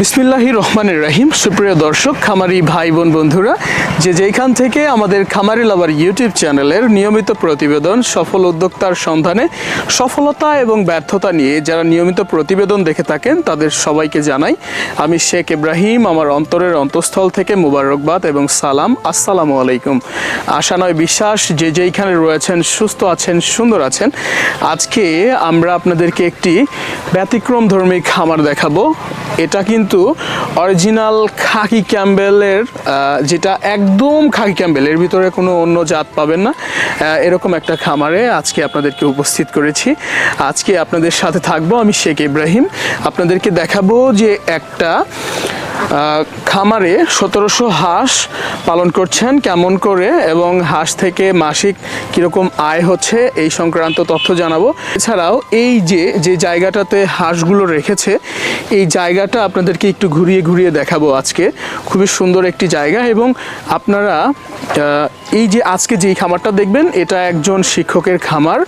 বিসমিল্লাহি রহমানের রাহিম। সুপ্রিয় দর্শক, খামারি ভাই বোন বন্ধুরা, যে যেইখান থেকে আমাদের খামারি লাভার ইউটিউব চ্যানেলের নিয়মিত প্রতিবেদন, সফল উদ্যোক্তার সন্ধানে সফলতা এবং ব্যর্থতা নিয়ে যারা নিয়মিত প্রতিবেদন দেখে থাকেন, তাদের সবাইকে জানাই, আমি শেখ ইব্রাহিম, আমার অন্তরের অন্তঃস্থল থেকে মুবারকবাদ এবং সালাম। আসসালামু আলাইকুম। আশা নয়, বিশ্বাস, যে যেইখানে রয়েছেন, সুস্থ আছেন, সুন্দর আছেন। আজকে আমরা আপনাদেরকে একটি ব্যতিক্রম ধর্মী খামার দেখাবো। এটা কিন্তু অরিজিনাল খাকি ক্যাম্বেলের যেটা একদম খাকি ক্যাম্বেল, এর ভিতরে কোনো অন্য জাত পাবেন না। এরকম একটা খামারে আজকে আপনাদেরকে উপস্থিত করেছি। আজকে আপনাদের সাথে থাকব আমি শেখ ইব্রাহিম। আপনাদেরকে দেখাবো যে একটা খামারে সতেরোশো হাঁস পালন করছেন, কেমন করে এবং হাঁস থেকে মাসিক কীরকম আয় হচ্ছে, এই সংক্রান্ত তথ্য জানাব। এছাড়াও এই যে যে জায়গাটাতে হাঁসগুলো রেখেছে, এই জায়গাটা আপনাদেরকে একটু ঘুরিয়ে ঘুরিয়ে দেখাবো আজকে। খুবই সুন্দর একটি জায়গা এবং আপনারা এই যে আজকে যেই খামারটা দেখবেন, এটা একজন শিক্ষকের খামার।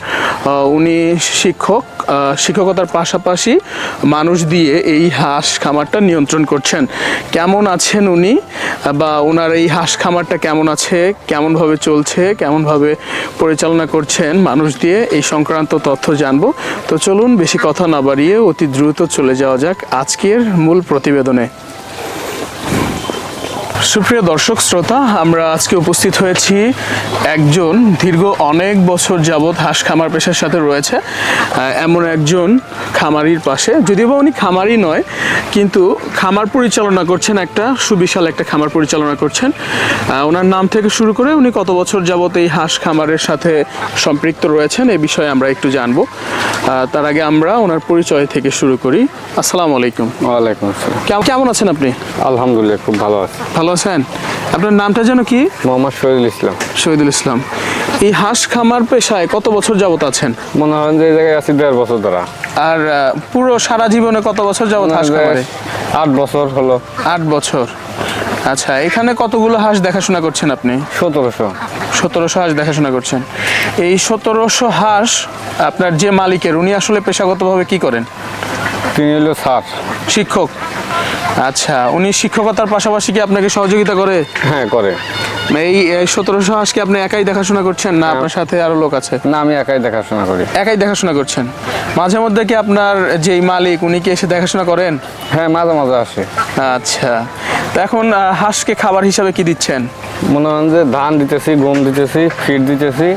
উনি শিক্ষক শিক্ষকতার পাশাপাশি মানুষ দিয়ে এই হাঁস খামারটা নিয়ন্ত্রণ করছেন। কেমন আছেন উনি? বা ওনার এই হাঁস খামারটা কেমন আছে? কেমনভাবে চলছে? কেমনভাবে পরিচালনা করছেন? মানুষ দিয়ে এই সংক্রান্ত তথ্য জানব। তো চলুন, বেশি কথা না বাড়িয়ে অতি দ্রুত চলে যাওয়া যাক আজকের মূল প্রতিবেদনে। সুপ্রিয় দর্শক শ্রোতা আমরা আজকে উপস্থিত হয়েছি একজন দীর্ঘ অনেক বছর যাবৎ হাঁস খামার পেশার সাথে রয়েছে এমন একজন খামারির পাশে। যদিও বা উনি খামারই নয় কিন্তু খামার পরিচালনা করছেন একটা সুবিশাল একটা খামার পরিচালনা করছেন। ওনার নাম থেকে শুরু করে উনি কত বছর যাবৎ এই হাঁস খামারের সাথে সম্পৃক্ত রয়েছেন এ বিষয়ে আমরা একটু জানব। তার আগে আমরা ওনার পরিচয় থেকে শুরু করি। আসসালামু আলাইকুম। ওয়ালাইকুম আসসালাম। কেমন- কেমন আছেন আপনি? আলহামদুলিল্লাহ খুব ভালো আছে। ভালো আছেন? আপনার নামটা যেন কি? মোহাম্মদ শহীদুল ইসলাম। শহীদুল ইসলাম। এই হাঁস খামার পেশায় কত বছর যাবত আছেন? মনে হয় যে এই জায়গায় আছি দেড় বছর ধরা। আর আহ, পুরো সারা জীবনে কত বছর যাবত হাঁস খামারে? আট বছর হলো। আট বছর। আচ্ছা এখানে কতগুলো হাঁস দেখাশোনা করছেন আপনি? সতেরোশো। সতেরোশো হাঁস দেখাশোনা করছেন। এই সতেরোশো হাঁস আপনার যে মালিকের উনি আসলে পেশাগতভাবে কি করেন? তিনি হলো স্যার। শিক্ষক। আচ্ছা উনি শিক্ষকতার পাশাপাশি কি আপনাকে সহযোগিতা করে? হ্যাঁ করে। এই সতেরোশো হাঁসকে আপনি একাই দেখাশোনা করছেন না আপনার সাথে আরও লোক আছে? না আমি একাই দেখাশোনা করি। একাই দেখাশোনা করছেন? মাঝে মধ্যে কি আপনার যেই মালিক উনি কি এসে দেখাশোনা করেন? হ্যাঁ মাঝে মাঝে আসে। আচ্ছা তো এখন হাঁসকে খাবার হিসাবে কি দিচ্ছেন? মনে হয় যে ধান দিতেছি গম দিতেছি ফিট দিতেছি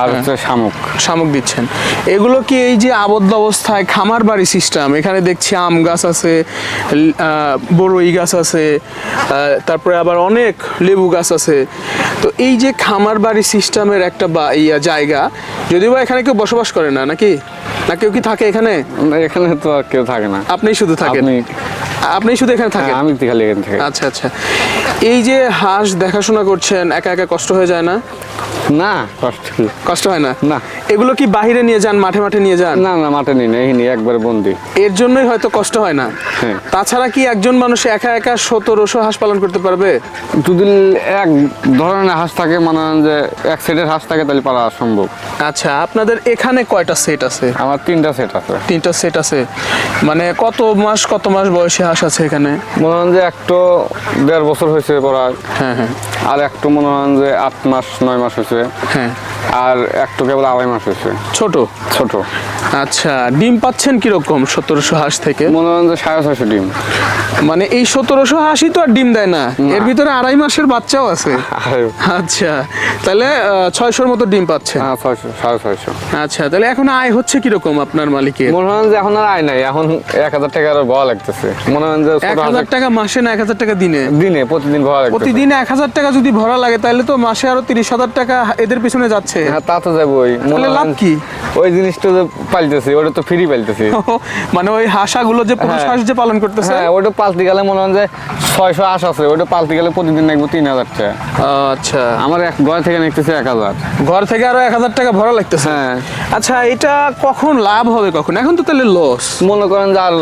আর হচ্ছে শামুক। শামুক দিচ্ছেন। এগুলো কি এই যে আবদ্ধ অবস্থায় খামার বাড়ি সিস্টেম এখানে দেখছি আম গাছ আছে বড়ই গাছ আছে তারপরে আবার অনেক লেবু গাছ আছে। তো এই যে খামার বাড়ি সিস্টেমের একটা বা ইয়া জায়গা যদিও বা এখানে কেউ বসবাস করে না নাকি? না কেউ কি থাকে এখানে? এখানে তো আর কেউ থাকে না। আপনি শুধু থাকেন? আপনি শুধু এখানে থাকেন? হ্যাঁ, আমি তো খালি এখান থেকে। আচ্ছা আচ্ছা। এই যে হাঁস দেখাশোনা করছেন একা একা কষ্ট হয়ে যায় না? না কষ্ট কষ্ট হয় না? না। এগুলো কি বাইরে নিয়ে যান মাঠে মাঠে নিয়ে যান? না না মাঠে নিই না এই একবার বন্দি। এর জন্যই হয়তো কষ্ট হয় না। হ্যাঁ। তাছাড়া কি একজন মানুষ একা একা সতেরোশো হাঁস পালন করতে পারবে? যদি এক ধরনের হাঁস থাকে মনে যে এক সেটের হাঁস থাকে তাহলে পারা সম্ভব। আচ্ছা আপনাদের এখানে কয়টা সেট আছে? আমার তিনটা সেট আছে। তিনটা সেট আছে। মানে কত মাস কত মাস বয়সী হাঁস আছে এখানে? মনে হয় যে একটু দেড় বছর হয়েছে পড়া হ্যাঁ হ্যাঁ। আর একটু মনে হয় যে আট মাস নয় মাস হয়েছে হ্যাঁ আর একটু কেবল আড়াই মাস হয়েছে। ছোট? ছোট। আচ্ছা ডিম পাচ্ছেন কীরকম সতেরোশো হাঁস থেকে? মনে হয় যে সাড়ে ছয়শো ডিম। মানে এই সতেরোশো হাঁসই তো আর ডিম দেয় না। এর ভিতরে আড়াই মাসের বাচ্চাও আছে। আচ্ছা তাহলে ছয়শোর মতো ডিম পাচ্ছে হ্যাঁ ছয়শো সাড়ে ছয়শো। আচ্ছা তাহলে এখন আয় হচ্ছে কীরকম আপনার মালিকের? মনে হয় যে এখন আর আয় নাই এখন এক হাজার টাকা আরও ভয় লাগতেছে। মনে হয় যে এক হাজার টাকা মাসে না এক হাজার টাকা দিনে? দিনে প্রতিদিন লাগতেছে। প্রতিদিন এক হাজার টাকা যদি ভরা লাগে তাহলে তো মাসে আরও তিরিশ হাজার টাকা এদের পিছনে যাচ্ছে। হ্যাঁ তা তো যাবোই মনে লাভ কি? ওই জিনিসটা যে পালতেছি ওটা তো ফ্রি পালতেছি। মানে ওই হাঁসাগুলো যে পুরুষ হ্যাঁ। হাঁস যে পালন করতেছে? হ্যাঁ ওটা পালতে গেলে মনে হয় যে ছয়শো আশ আছে ওটা পালতে গেলে প্রতিদিন লাগবে তিন হাজার টাকা। আচ্ছা। আমার এক ঘর থেকে নিতেছে এক হাজার। ঘর থেকে আরও এক হাজার টাকা ভরা লাগতেছে? হ্যাঁ। আচ্ছা এটা কখন লাভ হবে কখন? এখন তো তাহলে লস মনে করেন যে আর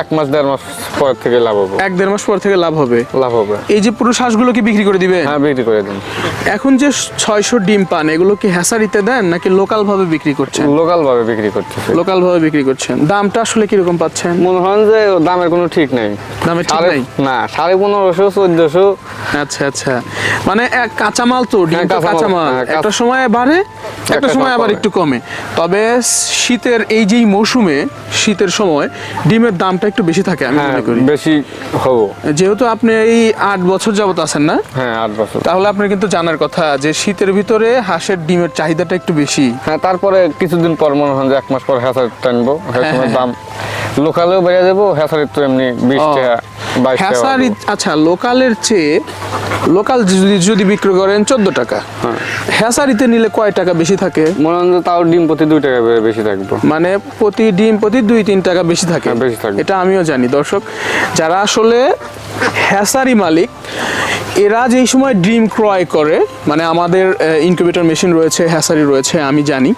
এক মাস দেড় মাস পর থেকে লাভ হবে। এক দেড় মাস পর থেকে লাভ হবে? লাভ হবে। এই যে পুরুষ হাঁসগুলো কি বিক্রি করে দিবে হ্যাঁ বিক্রি করে দিন। এখন যে ছয়শো ডিম পান এগুলো কি হ্যাসারিতে দেন নাকি লোকাল ভাবে বিক্রি করছেন? লোকাল ভাবে বিক্রি করতেছে। লোকাল ভাবে বিক্রি করছেন। দামটা আসলে কীরকম পাচ্ছেন? মনে হয় যে দামের কোনো ঠিক নেই। দামের ঠিক নেই? না সাড়ে পনেরোশো চোদ্দশো। আচ্ছা আচ্ছা। মানে এক কাঁচামাল তো ডিম হ্যাঁ, তো কাঁচামাল, হ্যাঁ, একটা সময় বাড়ে একটা সময় আবার একটু কমে। তবে শীতের এই যেই মৌসুমে শীতের সময় ডিমের দামটা একটু বেশি থাকে আমি হ্যাঁ মনে করি। বেশি হব। যেহেতু আপনি এই আট বছর যাবত আছেন না হ্যাঁ আট বছর। তাহলে আপনার কিন্তু জানার কথা যে শীতের ভিতরে হাঁসের ডিমের চাহিদাটা একটু বেশি। হ্যাঁ তারপরে কিছুদিন পর মনে হয় যে এক মাস পর হ্যাসার টানবো। হ্যাঁ, হ্যাঁ। দাম লোকালেও বেড়ে যাব হ্যাসারির তো এমনি বিশ টাকা হ্যাসারি আচ্ছা লোকালের চেয়ে লোকাল যদি যদি বিক্রি করেন চোদ্দ টাকা। হ্যাঁ। হ্যাসারিতে নিলে কয় টাকা বেশি থাকে? মনে হয় তাও ডিম প্রতি দুই টাকা বেশি থাকব। মানে প্রতি ডিম প্রতি দুই তিন টাকা বেশি থাকে। হ্যাঁ, বেশি থাকে। এটা আমিও জানি দর্শক। যারা আসলে হ্যাসারি মালিক এরা যেই সময় ডিম ক্রয় করে মানে আমাদের ইনকিউবেটর মেশিন রয়েছে, হ্যাসারি রয়েছে, আমি জানি,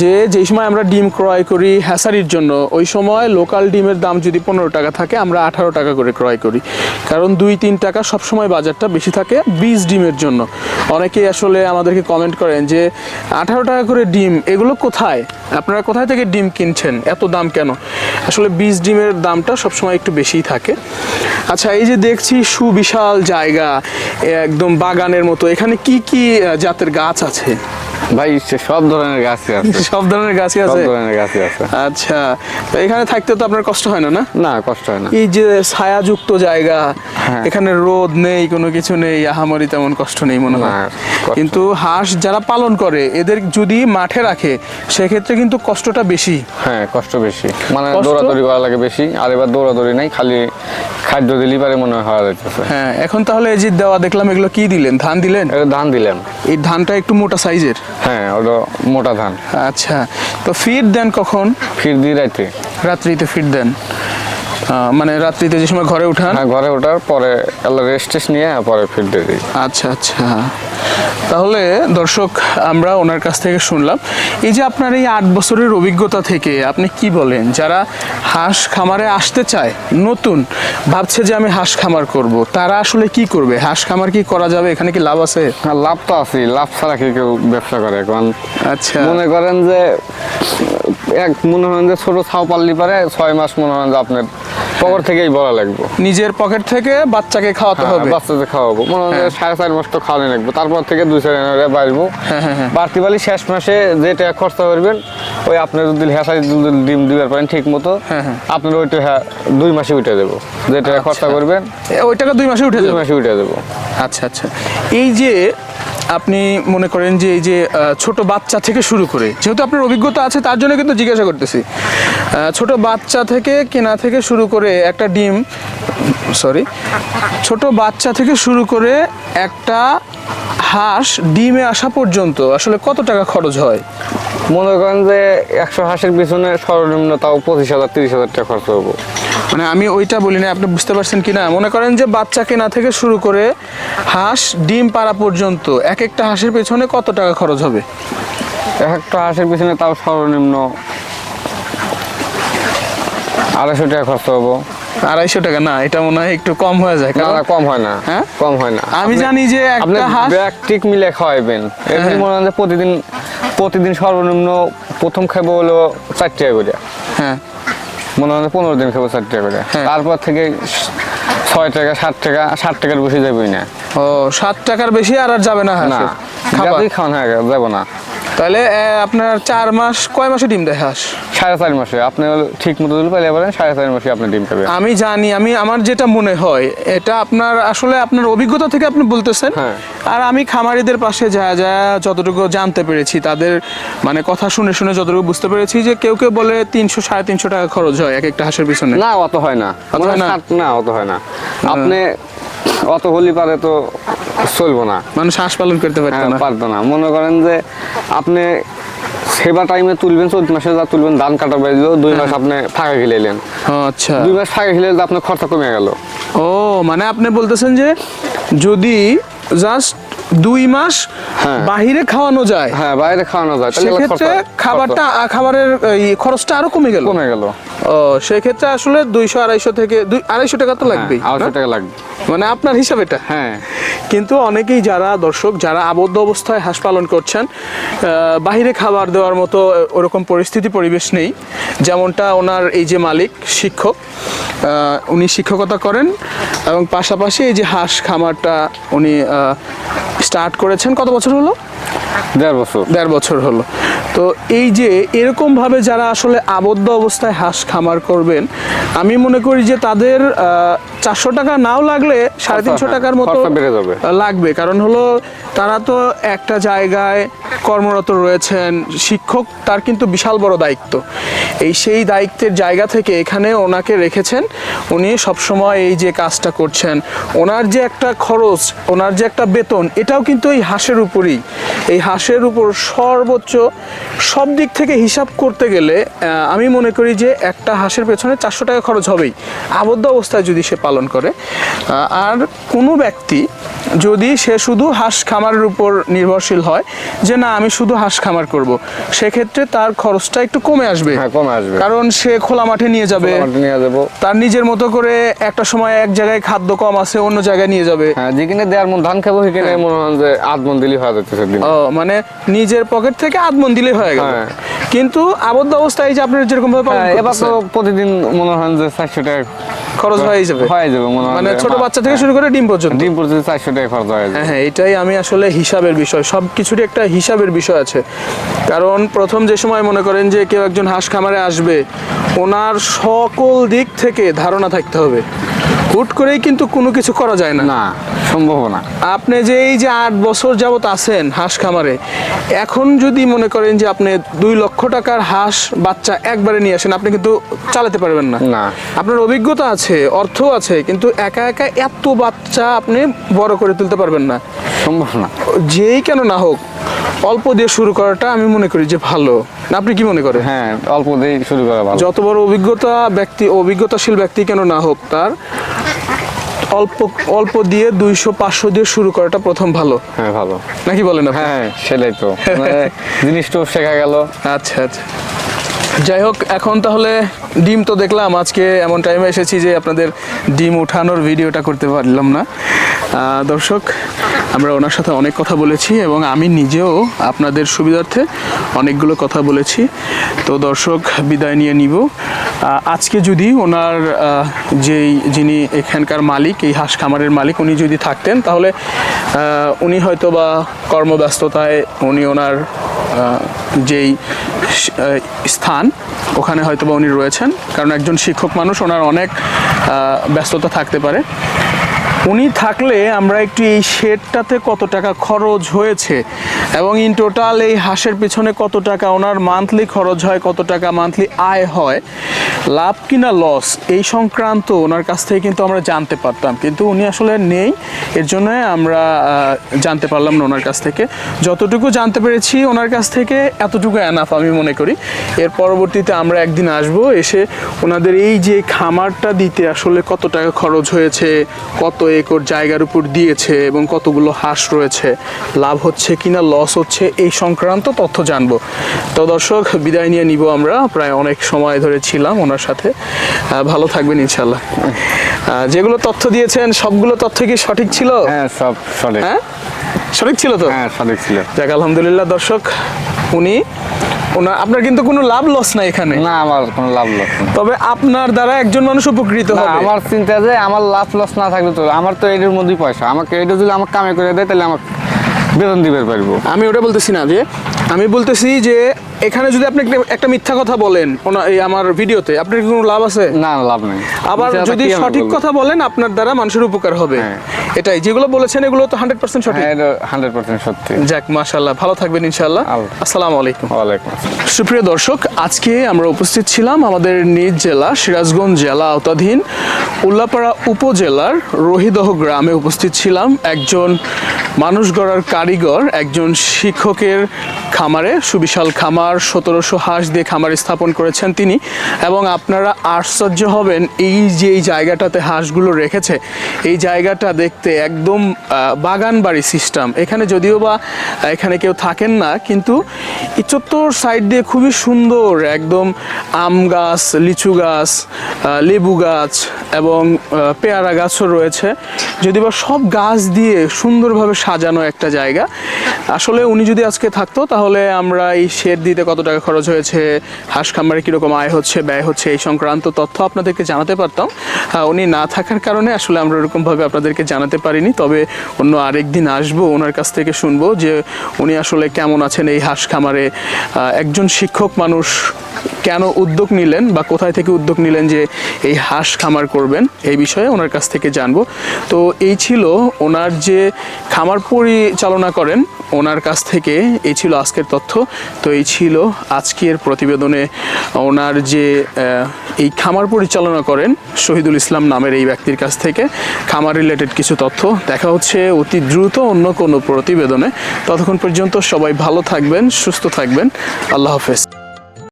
যে যেই সময় আমরা ডিম ক্রয় করি হ্যাসারির জন্য, ওই সময় লোকাল ডিমের দাম যদি পনেরো টাকা থাকে, আমরা আঠারো টাকা করে ক্রয় করি। কারণ দুই, তিন টাকা সবসময় বাজারটা বেশি থাকে বীজ ডিমের জন্য। অনেকেই আসলে আমাদেরকে কমেন্ট করেন যে, আঠারো টাকা করে ডিম, এগুলো কোথায়? আপনারা কোথায় থেকে ডিম কিনছেন? এত দাম কেন? আসলে বীজ ডিমের দামটা সবসময় একটু বেশিই থাকে। আচ্ছা এই যে দেখছি সুবিশাল জায়গা একদম বাগানের মতো। এখানে কি কি জাতের গাছ আছে? ভাই সে সব ধরনের গাছই আছে। সব ধরনের গাছই সব আছে? ধরনের গাছই আছে। আচ্ছা তো এখানে থাকতে তো আপনার কষ্ট হয় না না? না কষ্ট হয় না। এই যে ছায়াযুক্ত জায়গা হ্যাঁ। এখানে রোদ নেই কোনো কিছু নেই আহামরি তেমন কষ্ট নেই মনে হয়। কিন্তু হাঁস যারা পালন করে এদের যদি মাঠে রাখে সেক্ষেত্রে কিন্তু কষ্টটা বেশি। হ্যাঁ কষ্ট বেশি। মানে দৌড়াদৌড়ি করা লাগে বেশি আর এবার দৌড়াদৌড়ি নাই খালি খাদ্য দিলি পারে মনে হয় হওয়া যাইতেছে। হ্যাঁ এখন তাহলে এই যে দেওয়া দেখলাম এগুলো কি দিলেন? ধান দিলেন? ধান দিলাম। এই ধানটা একটু মোটা সাইজের হ্যাঁ ওটা মোটা ধান। আচ্ছা তো ফিড দেন কখন? ফির দিই রাইতে রাত্রিতে ফিড দেন। মানে রাত্রিতে যে সময় ঘরে উঠান? হ্যাঁ ঘরে ওঠার পরে রেস্ট টেস্ট নিয়ে পরে ফির দিয়ে দিই। আচ্ছা আচ্ছা। তাহলে দর্শক আমরা ওনার কাছ থেকে শুনলাম এই যে আপনার এই আট বছরের অভিজ্ঞতা থেকে আপনি কি বলেন? যারা হাঁস খামারে আসতে চায় নতুন ভাবছে যে আমি হাঁস খামার করব তারা আসলে কি করবে? হাঁস খামার কি করা যাবে? এখানে কি লাভ আছে? হ্যাঁ লাভ তো আছে লাভ ছাড়া কি কেউ ব্যবসা করে? এখন আচ্ছা। মনে করেন যে এক মনে হয় যে ছোট ছাও পাল্লি পারে ছয় মাস মনে হয় যে আপনার পকর থেকেই বলা লাগবে। নিজের পকেট থেকে বাচ্চাকে খাওয়াতে হ্যাঁ, হবে। বাচ্চাদের খাওয়াবো। মনে হয় সাড়ে চার মাস তো খাওয়ানো লাগবে। তারপর থেকে দুই চার এনে বাড়বো। হ্যাঁ, হ্যাঁ, হ্যাঁ। বাড়তি বালি শেষ মাসে যে টাকা খরচা করবেন ওই আপনার যদি হেসারি ডিম দিবার পারেন ঠিক মতো হ্যাঁ, হ্যাঁ। আপনার ওইটা হ্যাঁ দুই মাসে উঠে দেবো। যে টাকা খরচা আচ্ছা। করবেন ওই টাকা দুই মাসে উঠে দুই মাসে উঠে দেবো। আচ্ছা আচ্ছা। এই যে আপনি মনে করেন যে এই যে ছোট বাচ্চা থেকে শুরু করে, যেহেতু আপনার অভিজ্ঞতা আছে, তার জন্য কিন্তু জিজ্ঞাসা করতেছি। ছোট বাচ্চা থেকে কেনা থেকে শুরু করে একটা ডিম সরি ছোট বাচ্চা থেকে শুরু করে একটা হাঁস ডিমে আসা পর্যন্ত আসলে কত টাকা খরচ হয়? মনে করেন যে একশো হাঁসের পিছনে সর্বনিম্ন তাও পঁচিশ হাজার, তিরিশ হাজার টাকা খরচ হব মানে আমি ওইটা বলি না আপনি বুঝতে পারছেন কি না মনে করেন যে বাচ্চা কেনা থেকে শুরু করে হাঁস ডিম পাড়া পর্যন্ত এক একটা হাঁসের পেছনে কত টাকা খরচ হবে? এক একটা হাঁসের পিছনে তাও সর্বনিম্ন আড়াইশো টাকা খরচ হব। আড়াইশো টাকা? না এটা মনে হয় একটু কম হয়ে যায়। কারণ কম হয় না হ্যাঁ? কম হয় না। আমি জানি যে একটা হাঁস ব্যাগ টিক মিলে খাওয়াইবেন। এমনি হ্যাঁ। মনে হয় প্রতিদিন প্রতিদিন সর্বনিম্ন প্রথম খাব হলো চার টাকা করে। হ্যাঁ। মনে হয় পনেরো দিন খাব চার টাকা করে। হ্যাঁ। তারপর থেকে ছয় টাকা সাত টাকা সাত টাকার বেশি যাবই না। ও সাত টাকার বেশি আর আর যাবে না না খাবার? খাওয়ানো যাব না। তাহলে আপনার চার মাস কয় মাসে ডিম দেয় হাঁস? সাড়ে চার মাসে। আপনি ঠিক মতো যদি পাইলে পারেন সাড়ে চার মাসে আপনি ডিম পাবেন আমি জানি আমি আমার যেটা মনে হয় এটা আপনার আসলে আপনার অভিজ্ঞতা থেকে আপনি বলতেছেন। হ্যাঁ। আর আমি খামারিদের পাশে যা যা যতটুকু জানতে পেরেছি তাদের মানে কথা শুনে শুনে যতটুকু বুঝতে পেরেছি যে কেউ কেউ বলে তিনশো সাড়ে তিনশো টাকা খরচ হয় এক একটা হাঁসের পিছনে। না অত হয় না। হয় না? অত হয় না। আপনি অত হলি পারে তো চলবো না। মানুষ হাঁস পালন করতে পারতো হ্যাঁ না। পারতো না। মনে করেন যে আপনি সেবা টাইমে তুলবেন চোদ্দ মাসে যা তুলবেন ধান কাটা বাইল দুই মাস আপনি ফাঁকা খেলেলেন আচ্ছা। দুই মাস ফাঁকা খেলে আপনার খরচা কমে গেল। ও মানে আপনি বলতেছেন যে যদি জাস্ট দুই মাস হ্যাঁ। বাহিরে খাওয়ানো যায় হ্যাঁ বাইরে খাওয়ানো যায় তাহলে সেক্ষেত্রে খাবারটা খাবারের খরচটা আরও কমে গেল? কমে গেল। ও সেক্ষেত্রে আসলে দুইশো আড়াইশো থেকে দুই আড়াইশো টাকা তো লাগবেই হ্যাঁ, আড়াইশো টাকা লাগবে। মানে আপনার হিসাব এটা? হ্যাঁ। কিন্তু অনেকেই যারা দর্শক, যারা আবদ্ধ অবস্থায় হাঁস পালন করছেন বাহিরে খাবার দেওয়ার মতো ওরকম পরিস্থিতি, পরিবেশ নেই। যেমনটা ওনার এই যে মালিক, শিক্ষক উনি শিক্ষকতা করেন এবং পাশাপাশি এই যে হাঁস খামারটা উনি স্টার্ট করেছেন। কত বছর হলো? দেড় বছর। দেড় বছর হলো। তো এই যে এরকম ভাবে যারা আসলে আবদ্ধ অবস্থায় হাঁস খামার করবেন আমি মনে করি যে তাদের চারশো টাকা নাও লাগলে সাড়ে তিনশো টাকার মতো লাগবে। কারণ হলো তারা তো একটা জায়গায় কর্মরত রয়েছেন শিক্ষক তার কিন্তু বিশাল বড় দায়িত্ব। এই সেই দায়িত্বের জায়গা থেকে এখানে ওনাকে রেখেছেন। উনি সবসময় এই যে কাজটা করছেন। ওনার যে একটা খরচ ওনার যে একটা বেতন এটাও কিন্তু এই হাঁসের উপরই। এই হাঁসের উপর সর্বোচ্চ সব দিক থেকে হিসাব করতে গেলে আমি মনে করি যে একটা হাঁসের পেছনে চারশো টাকা খরচ হবেই। আবদ্ধ অবস্থায় যদি সে পালন করে আর কোনো ব্যক্তি যদি সে শুধু হাঁস খামারের উপর নির্ভরশীল হয় যে না আমি শুধু হাঁস খামার করব সেক্ষেত্রে তার খরচটা একটু কমে আসবে। হ্যাঁ কমে আসবে। কারণ সে খোলা মাঠে নিয়ে যাবে। তার নিজের মতো করে একটা সময় এক জায়গায় খাদ্য কম আছে অন্য জায়গায় নিয়ে যাবে। হ্যাঁ যেখানে দেড় মন ধান খাব সেখানে মনে হয় যে আধ মন দিলেই হয়ে যাচ্ছে ও মানে নিজের পকেট থেকে আধমন দিলেই হয়ে গেল। হ্যাঁ। কিন্তু আবদ্ধ অবস্থায় এই যে আপনার যেরকম ভাবে এবার তো প্রতিদিন মনে হয় যে চারশো টাকা খরচ হয়ে যাবে। হয়ে যাবে মনে হয় মানে ছোট বাচ্চা থেকে শুরু করে ডিম পর্যন্ত। ডিম পর্যন্ত চারশো টাকা ফরজ হয়ে হ্যাঁ হ্যাঁ এটাই আমি আসলে হিসাবের বিষয়। সব কিছুরই একটা হিসাবের বিষয় আছে। কারণ প্রথম যে সময় মনে করেন যে কেউ একজন হাঁস খামারে আসবে, ওনার সকল দিক থেকে ধারণা থাকতে হবে। হুট করেই কিন্তু কোনো কিছু করা যায় না। না সম্ভব না। আপনি যে এই যে আট বছর যাবত আছেন হাঁস খামারে এখন যদি মনে করেন যে আপনি দুই লক্ষ টাকার হাঁস বাচ্চা একবারে নিয়ে আসেন আপনি কিন্তু চালাতে পারবেন না। না। আপনার অভিজ্ঞতা আছে অর্থ আছে কিন্তু একা একা এত বাচ্চা আপনি বড় করে তুলতে পারবেন না। সম্ভব না। যেই কেন না হোক অল্প দিয়ে শুরু করাটা আমি মনে করি যে ভালো। আপনি কি মনে করেন? হ্যাঁ অল্প দিয়ে শুরু করা ভালো। যত বড় অভিজ্ঞতা ব্যক্তি অভিজ্ঞতাশীল ব্যক্তি কেন না হোক তার অল্প অল্প দিয়ে দুইশো পাঁচশো দিয়ে শুরু করাটা প্রথম ভালো। হ্যাঁ ভালো। নাকি বলেন আপনি? হ্যাঁ সেটাই তো। মানে জিনিসটাও শেখা গেল। আচ্ছা আচ্ছা। যাই হোক এখন তাহলে ডিম তো দেখলাম, আজকে এমন টাইমে এসেছি যে আপনাদের ডিম উঠানোর ভিডিওটা করতে পারলাম না। দর্শক, আমরা ওনার সাথে অনেক কথা বলেছি এবং আমি নিজেও আপনাদের সুবিধার্থে অনেকগুলো কথা বলেছি। তো দর্শক, বিদায় নিয়ে নিব। আজকে যদি ওনার যেই যিনি এখানকার মালিক, এই হাঁস খামারের মালিক, উনি যদি থাকতেন, তাহলে উনি হয়তো বা কর্মব্যস্ততায় উনি ওনার যেই স- স্থান ওখানে হয়তো বা উনি রয়েছেন, কারণ একজন শিক্ষক মানুষ, ওনার অনেক ব্যস্ততা থাকতে পারে। উনি থাকলে আমরা একটু এই শেডটাতে কত টাকা খরচ হয়েছে? এবং ইন টোটাল এই হাঁসের পিছনে কত টাকা? ওনার মান্থলি খরচ হয়, কত টাকা মান্থলি আয় হয়? লাভ কিনা লস এই সংক্রান্ত ওনার কাছ থেকে কিন্তু আমরা জানতে পারতাম। কিন্তু উনি আসলে নেই। এর জন্য আমরা জানতে পারলাম না ওনার কাছ থেকে। যতটুকু জানতে পেরেছি ওনার কাছ থেকে, এতটুকু এনাফ আমি মনে করি। এর পরবর্তীতে আমরা একদিন আসব, এসে ওনাদের এই যে খামারটা দিতে আসলে কত টাকা খরচ হয়েছে, কত একর জায়গার উপর দিয়েছে এবং কতগুলো হাঁস রয়েছে লাভ হচ্ছে কিনা লস হচ্ছে এই সংক্রান্ত তথ্য জানব। তো দর্শক বিদায় নিয়ে নিব আমরা প্রায় অনেক সময় ধরে ছিলাম ওনার সাথে। ভালো থাকবেন ইনশাল্লাহ যেগুলো তথ্য দিয়েছেন সবগুলো তথ্য কি সঠিক ছিল? হ্যাঁ সব সঠিক। হ্যাঁ? সঠিক ছিল তো? হ্যাঁ সঠিক ছিল। যাক আলহামদুলিল্লাহ দর্শক উনি ওনার আপনার কিন্তু কোনো লাভ লস নাই এখানে। না আমার কোনো লাভ লস তবে আপনার দ্বারা একজন মানুষ উপকৃত হবে। আমার চিন্তা যে আমার লাভ লস না থাকলে তো আমার তো এটার মধ্যেই পয়সা। আমাকে এটা যদি আমার কামে করে দেয় তাহলে আমার বেতন দিবে পারব। আমি ওটা বলতেছি না যে আমি বলতেছি যে এখানে যদি আপনি একটা- মিথ্যা কথা বলেন এই আমার ভিডিওতে আপনার কি কোনো লাভ আছে? না লাভ নেই। আবার যদি সঠিক কথা বলেন আপনার দ্বারা মানুষের উপকার হবে। হ্যাঁ। এটাই যেগুলো বলেছেন এগুলো তো হান্ড্রেড পার্সেন্ট সঠিক। হ্যাঁ হান্ড্রেড পার্সেন্ট সত্যি। যাক মাশাল্লাহ ভালো থাকবেন ইনশাল্লাহ আসসালামু আলাইকুম। ওয়ালাইকুম সুপ্রিয় দর্শক আজকে আমরা উপস্থিত ছিলাম আমাদের নিজ জেলা সিরাজগঞ্জ জেলা আওতাধীন উল্লাপাড়া উপজেলার রহিদহ গ্রামে উপস্থিত ছিলাম একজন মানুষ গড়ার কারিগর একজন শিক্ষকের খামারে সুবিশাল খামার সতেরোশো হাঁস দিয়ে খামার স্থাপন করেছেন তিনি। এবং আপনারা আশ্চর্য হবেন, এই যে এই জায়গাটাতে হাঁসগুলো রেখেছে, এই জায়গাটা দেখতে একদম বাগান বাড়ি সিস্টেম এখানে যদিও বা এখানে কেউ থাকেন না, কিন্তু চত্বর সাইড দিয়ে খুবই সুন্দর, একদম আম গাছ, লিচু গাছ লেবু গাছ এবং পেয়ারা গাছও রয়েছে। যদি বা সব গাছ দিয়ে সুন্দরভাবে সাজানো একটা জায়গা। আসলে উনি যদি আজকে থাকতো, তাহলে আমরা এই শেড দিতে কত টাকা খরচ হয়েছে, হাঁস খামারে কীরকম আয় হচ্ছে, ব্যয় হচ্ছে, এই সংক্রান্ত তথ্য আপনাদেরকে জানাতে পারতাম। উনি না থাকার কারণে আসলে আমরা এরকমভাবে আপনাদেরকে জানাতে পারিনি। তবে অন্য আরেক দিন আসব, ওনার কাছ থেকে শুনব যে উনি আসলে কেমন আছেন এই হাঁস খামারে। একজন শিক্ষক মানুষ কেন উদ্যোগ নিলেন বা কোথায় থেকে উদ্যোগ নিলেন যে এই হাঁস খামার করবেন, এই বিষয়ে ওনার কাছ থেকে জানব। তো এই ছিল ওনার যে খামার পরিচালনা করেন, ওনার কাছ থেকে এই ছিল আজকের তথ্য। তো এই ছিল আজকের প্রতিবেদনে ওনার যে এই খামার পরিচালনা করেন শহীদুল ইসলাম নামের এই ব্যক্তির কাছ থেকে খামার রিলেটেড কিছু তথ্য। দেখা হচ্ছে অতি দ্রুত অন্য কোনো প্রতিবেদনে। ততক্ষণ পর্যন্ত সবাই ভালো থাকবেন, সুস্থ থাকবেন। আল্লাহ হাফেজ।